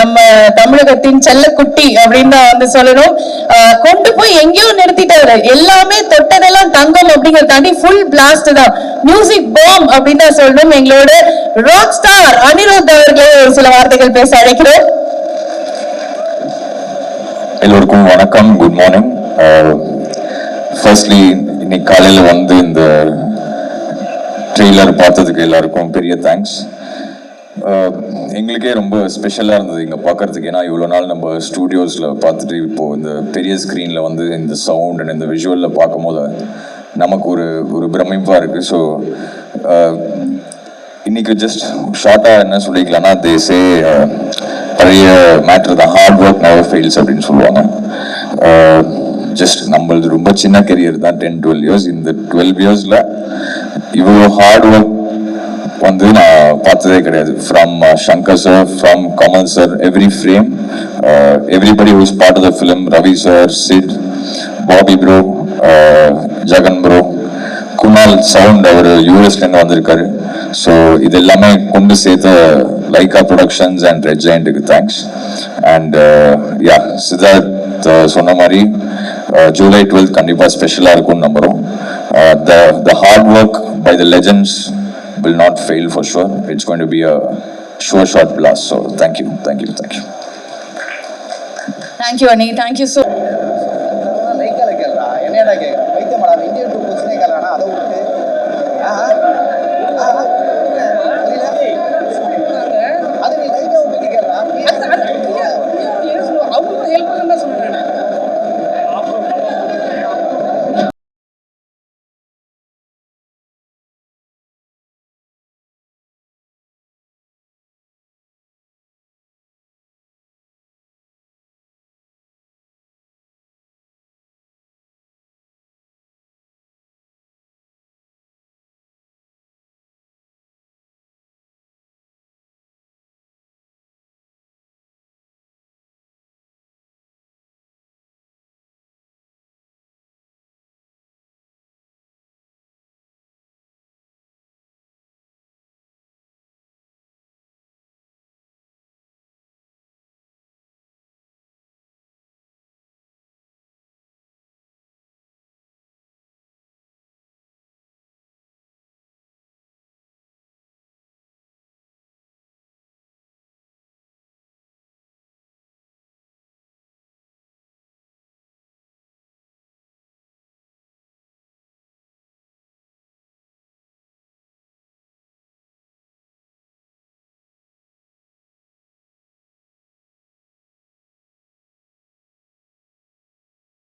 நம்ம தமிழகத்தின் செல்லக்குட்டி அப்படின்னு தான் வந்து சொல்லணும். கொண்டு போய் எங்கேயோ நிறுத்திட்டாரு. எல்லாமே தொட்டதெல்லாம் தங்கம் அப்படிங்கறதாண்டி ஃபுல் பிளாஸ்ட் தான். மியூசிக் பாம் அப்படின்னு தான் சொல்லணும். எங்களோட ராக் ஸ்டார் அனிருத் அவர்களே ஒரு சில வார்த்தைகள் பேச அழைக்கிறோம். எல்லோருக்கும் வணக்கம். குட் மார்னிங் ஃபர்ஸ்ட்லி இன்னைக்கு காலையில் வந்து இந்த ட்ரெய்லர் பார்த்ததுக்கு எல்லாருக்கும் பெரிய தேங்க்ஸ் எங்களுக்கே ரொம்ப ஸ்பெஷலாக இருந்தது இங்கே பார்க்குறதுக்கு ஏன்னா இவ்வளோ நாள் நம்ம ஸ்டூடியோஸில் பார்த்துட்டு இப்போது இந்த பெரிய ஸ்க்ரீனில் வந்து இந்த சவுண்ட் அண்ட் இந்த விஷுவலில் பார்க்கும்போது நமக்கு ஒரு ஒரு பிரமிப்பாக இருக்குது ஸோ இன்னைக்கு ஜஸ்ட் ஷார்ட்டாக என்ன சொல்லிக்கலாம்னா தேசே பழைய மேட்ரு தான். ஹார்ட் ஒர்க் நெவர் ஃபெயில்ஸ் அப்படின்னு சொல்லுவாங்க. ஜஸ்ட் நம்மளது ரொம்ப சின்ன கெரியர் தான் டென் டுவெல் இயர்ஸ் இந்த டுவெல் இயர்ஸில் இவ்வளோ ஹார்ட் ஒர்க் வந்து நான் பார்த்ததே கிடையாது. From Shankar sir from Kamal sir every frame everybody who's part of the film Ravi sir Sid Bobby bro Jagan bro Kunal sound அவர் யூஎஸ்லேருந்து வந்திருக்காரு. ஸோ இது எல்லாமே கொண்டு சேர்த்த லைகா ப்ரொடக்ஷன்ஸ் அண்ட் ரெட் ஜெயண்ட்டுக்கு தேங்க்ஸ் அண்ட் யா சித்தார்த் சொன்ன மாதிரி July twelfth கண்டிப்பாக ஸ்பெஷலாக இருக்கும்னு நம்புகிறோம் the the hard work by the legends will not fail for sure. It's going to be a sure shot blast. So thank you, thank you, thank you. Thank you, Ani. Thank you so